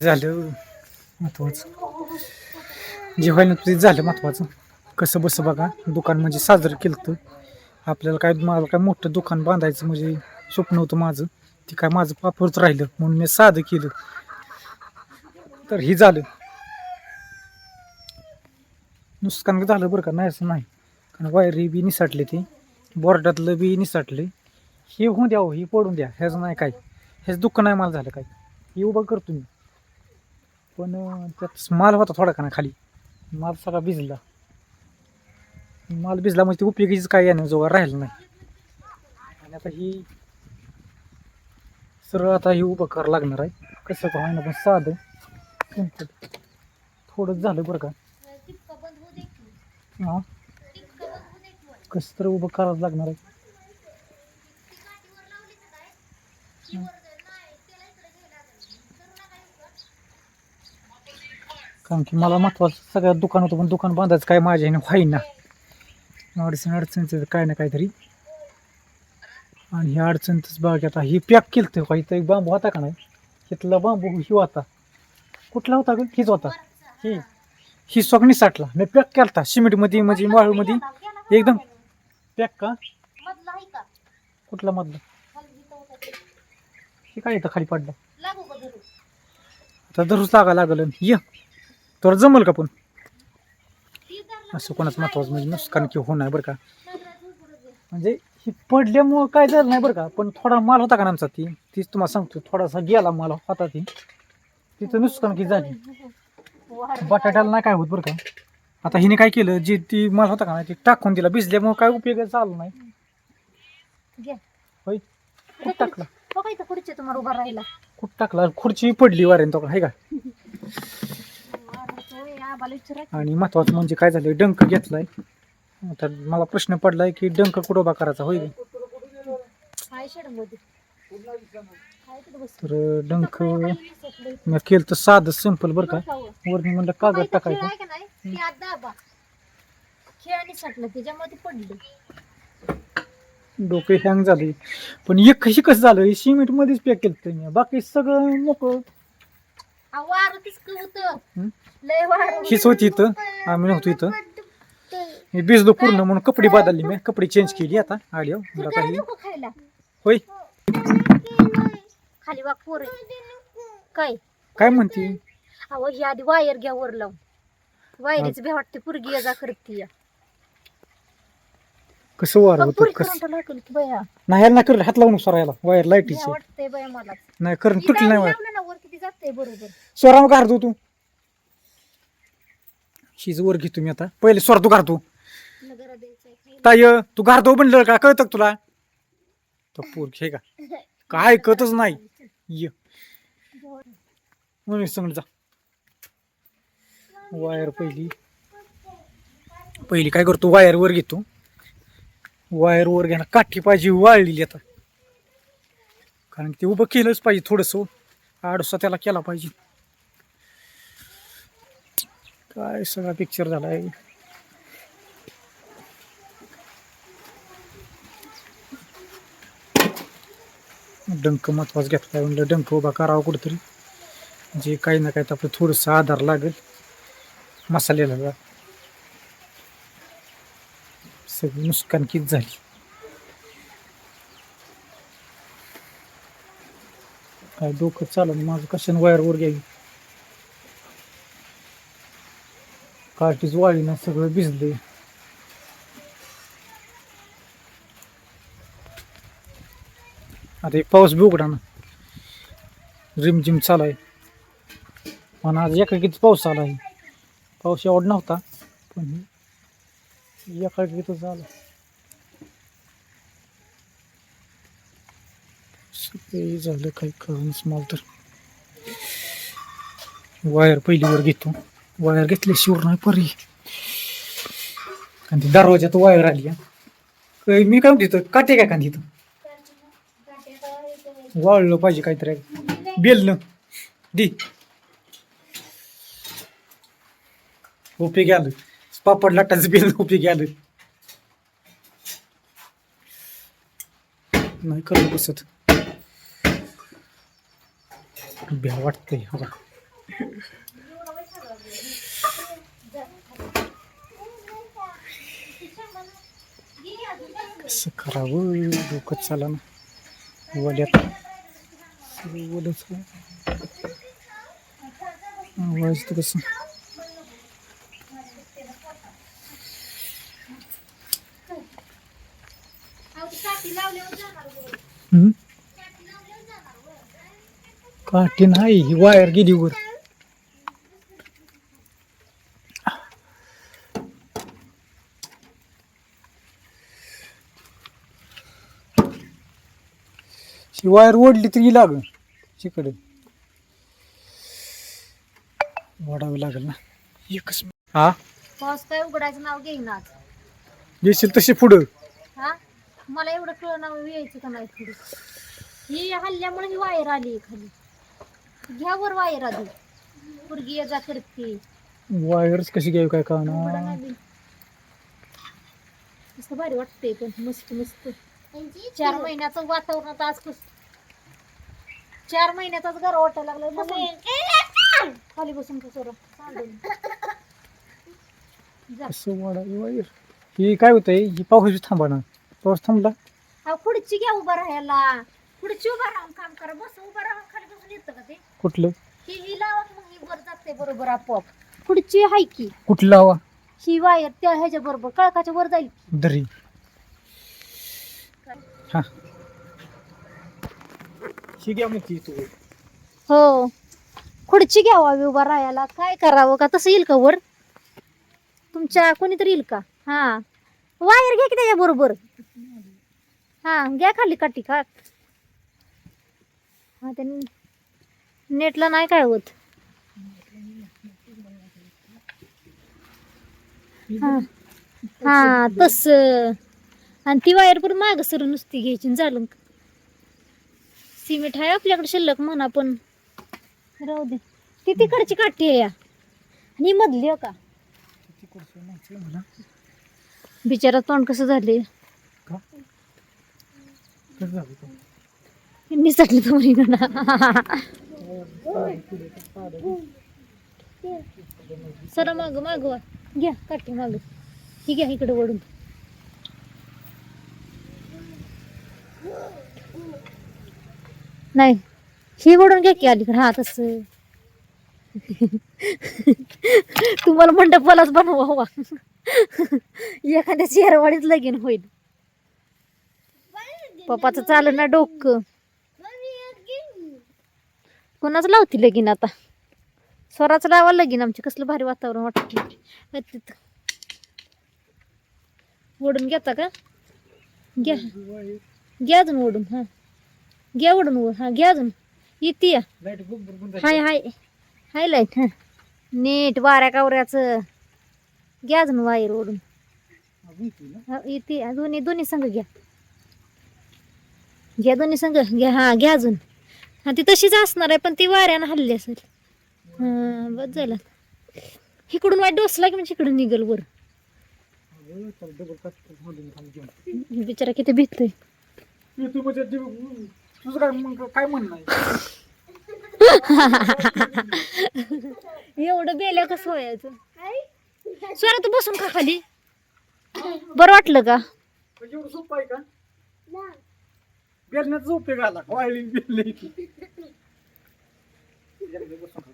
झालं महत्वाचं. जे व्हायला ते झालं महत्वाचं. कसं बसं बघा दुकान म्हणजे साजरं केलं तर आपल्याला काय मला काय मोठं दुकान बांधायचं म्हणजे स्वप्न होतं माझं. ते काय माझं पापरच राहिलं म्हणून मी साधं केलं. तर हे झालं. नुकसान झालं बरं का? नाही असं नाही. कारण वायरी बी निसाटले ते. बोर्डातलं बी निसाटले. हे होऊन द्या हो, हे पडून द्या. ह्याचं नाही काय. ह्याच दुःख नाही मला झालं काय. हे उभं करतो मी पण त्यात माल होता थोडा का ना खाली? माल सगळा भिजला. माल भिजला म्हणजे ते उपयोगीच काय येणं जोगा राहिलं नाही. आणि आता ही सरळ आता ही उभं करावं लागणार आहे. कसं का होईना पण साधं. simple. थोडंच झालं बरं का. हां? कसं तर उभं करावंच लागणार आहे. कारण की मला महत्वाचं सगळ्यात दुकान होतं पण दुकान बांधायचं काय माझ्या ह्याने व्हाईना अडचण अडचणचं काय ना काहीतरी. आणि ह्या अडचणच बघ आता ही पॅक केलं तर काही तर बांबू होता का नाही? इथला बांबू ही होता. कुठला होता ग? हीच होता. ही. ही सोगणी साठला मी पॅक केला होता सिमेंटमध्ये म्हणजे वाळूमध्ये. एकदम. पॅक का? कुठला मधला? हे काय इथं खाली पडलं? आता दररोज लागा लागलं. ये. तर जमल का पण? असं कोणाचं महत्वाचं म्हणजे नुकसान की होणार बरं का. म्हणजे ही पडल्यामुळं काय झालं नाही बरं का पण थोडा माल होता का ना आमचा ती? तीच तुम्हाला सांगतो थोडासा गेला माल होता ती. तिथं नुकसान की झाली. बटाट्याला नाही काय होत बरं का. आता हिने काय केलं जी ती माल होता का नाही ती टाकून दिला. भिजल्यामुळं काय उपयोग झाला नाही. घे. होय? कुठं टाकला? का इथं खुर्ची तुम्हाला उभा राहिला कुठं टाकला? खुर्ची पडली वाऱ्याने तो आहे का विचारा की. आणि महत्वाचं म्हणजे काय झालं डंक घेतलाय. आता मला प्रश्न पडलाय की डंक कुठं उभा करायचा बस. तर डंक. मी केलं तर साधं सिंपल बरं का. वर मी म्हणलं कागद टाकायचं. त्याच्यामध्ये पडली. डोके हँग झाले पण एक कशी कसं झालं हे सिमेंट मध्येच पॅक केलं मी. बाकी सगळं मोकळं. हं? हीच होती इथं. आम्ही नव्हतो इथं. मी भिजलो पूर्ण म्हणून कपडे बदलली मी. कपडे चेंज केली आता. हो. तुला काही खायला. होय. खाली वाग पोर. काय? काय म्हणते? अहो ही आधी वायर घ्या वर लावून वायरीच भे वाटते पुरगी ये जा करते. कसं वार होतं कसं? नाही नाही करत हात लावून सोरायला वायर लाईटीची. बया मला नाही करंट तुटली नाही वायर ना किती जाते बरोबर. काढतो तू. शीज वर घेतो मी आता. पहिले स्वर तू खायला. ताय तू गारदो बनलं का? कळतं तुला? तो पूर घे का? काय कळतच नाही. ये. म्हणून जा. वायर पहिली. पहिली काय करतो? वायर वर घेतो. वायर वर घ्यायला काठी पाहिजे वाळलेली आता. कारण ते उभं केलंच पाहिजे थोडस. आडसा त्याला केला पाहिजे. काय सगळा पिक्चर झाला आहे डंक महत्वाच घेतला म्हणलं डंक उभा करावा कुठेतरी. जे काही ना काही तर आपलं थोडंसं आधार लागेल. मसाल्याला सगळी नुसकानकीच झाली? काय डोकं चाललं माझं कशाने वायरवर घ्यावी? काठीच वाळी ना सगळं भिजले. आता एक पाऊस बी उघडा ना. रिमझिम चालू आहे पण आज एकाकीच पाऊस आला आहे पाऊस एवढा नव्हता पण एकाकीच झाला सगळे झालं काही कळूनच मला तर. वायर पहिलीवर घेतो. वायर घेतल्याशिवाय नाही परी. आणि ती दरवाज्यात वायर आली हा. काय मी काय म्हणतो काटे काय का तिथं वाळलं पाहिजे काहीतरी. बेल न. दी. उपयोगी आलं. पापड लाटाचं बेल उपयोगी आलं. नाही करत बसत. भ्या वाटतंय हा कसं करावं डोकं चाला ना वड्यात सगळं वडच आवाज तर कसं. काठी नाही ही वायर गेली वर. ही वायर ओढली तरी लाग तिकडे ओढावं लागेल ना. एकच मिनिट. हा? पाऊस काय उघडायचं नाव घेईना आज देशील तशी पुढं. हा? मला एवढं कळलं नाव यायचं का नाही पुढे? ही हल्ल्यामुळे ही वायर आली खाली घ्या वर वायर आधी पुरगी ये जा करते. वायरच कशी घ्यावी काय उघडा कळणार नाही बी. मस्त भारी वाटते पण मस्त मस्त. चार महिन्याचं वातावरणात आज कस चार महिन्याचाच घर वाटायला लागलं. बसून. खाली बसून कसं जा. ही काय होतंय? ही पाऊस थांबा ना. पाऊस थांबला? अहो खुर्ची घ्या उभा राहायला. खुर्ची उभा राहून काम करा. बस उभा राहून खाली बसून येतं का ते? कुठलं? ही ही लावा मग ही वर जाते बरोबर आपोआप. खुर्ची आहे की? कुठलं लावा? ही वायर त्या ह्याच्या बरोबर कळकाच्या वर जाईल की. दरी. हा. खुर्ची घ्या मुखी तू हो. खुर्ची घ्यावा उभा राहायला. काय करावं का? तसं येईल का वर? तुमच्या कोणीतरी येईल का? हा. वायर घ्या की त्याच्या बरोबर. हा घ्या खाली काठी का हा ते नेटला नाही काय होत? हा. हा तस. आणि ती वायर पण माग सर नुसती घ्यायची आणि झालं सिमेंट आहे आपल्याकडे शिल्लक म्हणा पण. राहू दे. ती तिकडची काठी आहे या. आणि ही मधली आहे का? बिचारा तोंड कसं झाले निसटले तो म्हणा सरा माग मागवा घ्या काठी माग. ही घ्या इकडे वडून नाही. ही ओढून घ्या की अलीकडे. हा तस. तुम्हाला मंडपालाच बनवा एखाद्या चेहरवाडीच लगीन होईल. पप्पाचं चाललं ना डोकं. कोणाच लावती लगीन आता? स्वराचं लावा लगीन आमचे. कसलं भारी वातावरण वाटत. ओढून घेता का? घ्या. घ्या अजून ओढून हा. घ्या वर हा घ्या अजून. येते या. हाय हाय. हाय लाइट हा. नीट वाऱ्या कावऱ्याचं. घ्या अजून वायर ओढून. येते हा, दोन्ही दोन्ही संघ घ्या. घ्या दोन्ही संघ. घ्या हा घ्या अजून. हा ती तशीच असणार आहे पण ती वाऱ्यानं हल्ली असेल. हा बस झालं. इकडून वाईट डोसला की म्हणजे इकडून निघल वर. बिचारा किती भीतोय. तुझं काय मग काय म्हणणं आहे? एवढं बेल्या कसं व्हायचं? स्वरा तू बसून का खाली. बरं वाटलं का? म्हणजे एवढं सोपं आहे का? बेलण्याचा उपयोग आला वाळली बेलली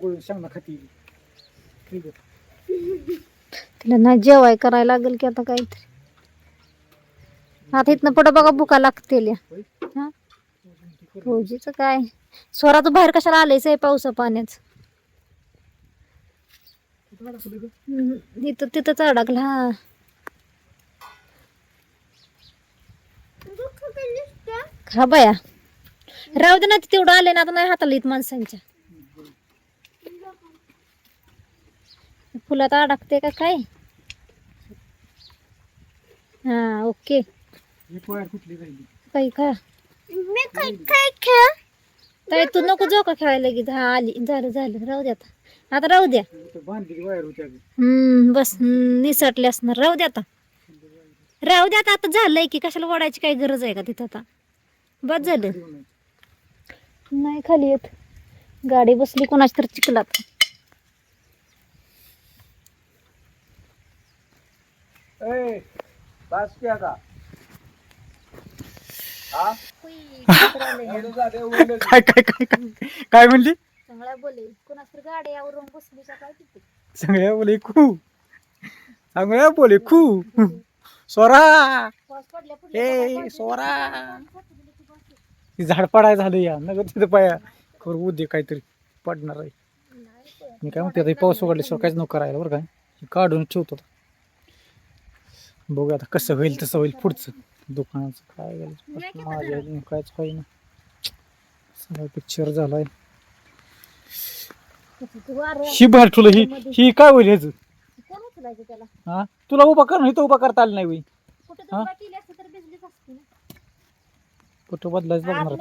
गोळून सांग ना खाती ठीक आहे तिला ना जेवाय करायला लागेल की आता काहीतरी. आता इथनं पुढं बघा बुका लागतील फौजीचं काय? स्वराचं बाहेर कशाला आलंयच आहे पावसा पाण्याच इथं तिथंच अडकला हा. बाया. राहू दे ना ते तेवढं आले ना आता नाही हाताला येत माणसांच्या. फुलात अडकते का काय? हा ओके. काही का मी काय काय खेळ? ताई तू नको जो का खेळायला की हा आली. झालं झालं. राहू द्या आता. आता राहू द्या. हम्म बस. हम्म, निसटले असणार. राहू द्या आता. राहू द्या आता. झालंय की कशाला ओढायची काही गरज आहे का तिथं आता? बस झालं. नाही खाली येत. गाडी बसली कोणाची तर चिकला बस काय काय काय काय? काय म्हणली? चांगला बोले बसली का काय चांगल्या बोले खू चांगल्या बोले खू सोरा. पाऊस पडल्या ए सोरा. ती झाड पडाय झालं या. नगर तिथं पाया. खबर उद्या काहीतरी पडणार आहे. मी काय म्हणते आता हे पाऊस उघडल्याशिवाय काहीच नको करायला बरं काय काढून ठेवतो. आता. बघू आता कसं होईल तसं होईल पुढचं. दुकानाचं काय झालं? माझ्या ह्याच्यानं कायच होईना. सगळा पिक्चर झालाय. ही बाहेर ठेवलं ही ही काय होईल ह्याचं? कोण उचलायचं त्याला? हा? तुला उभा कर ना इथं उभा करता आलं नाही होई कुठे हा? तर केली असते तर बिजलीच असते ना. कुठं बदलायचं बघणार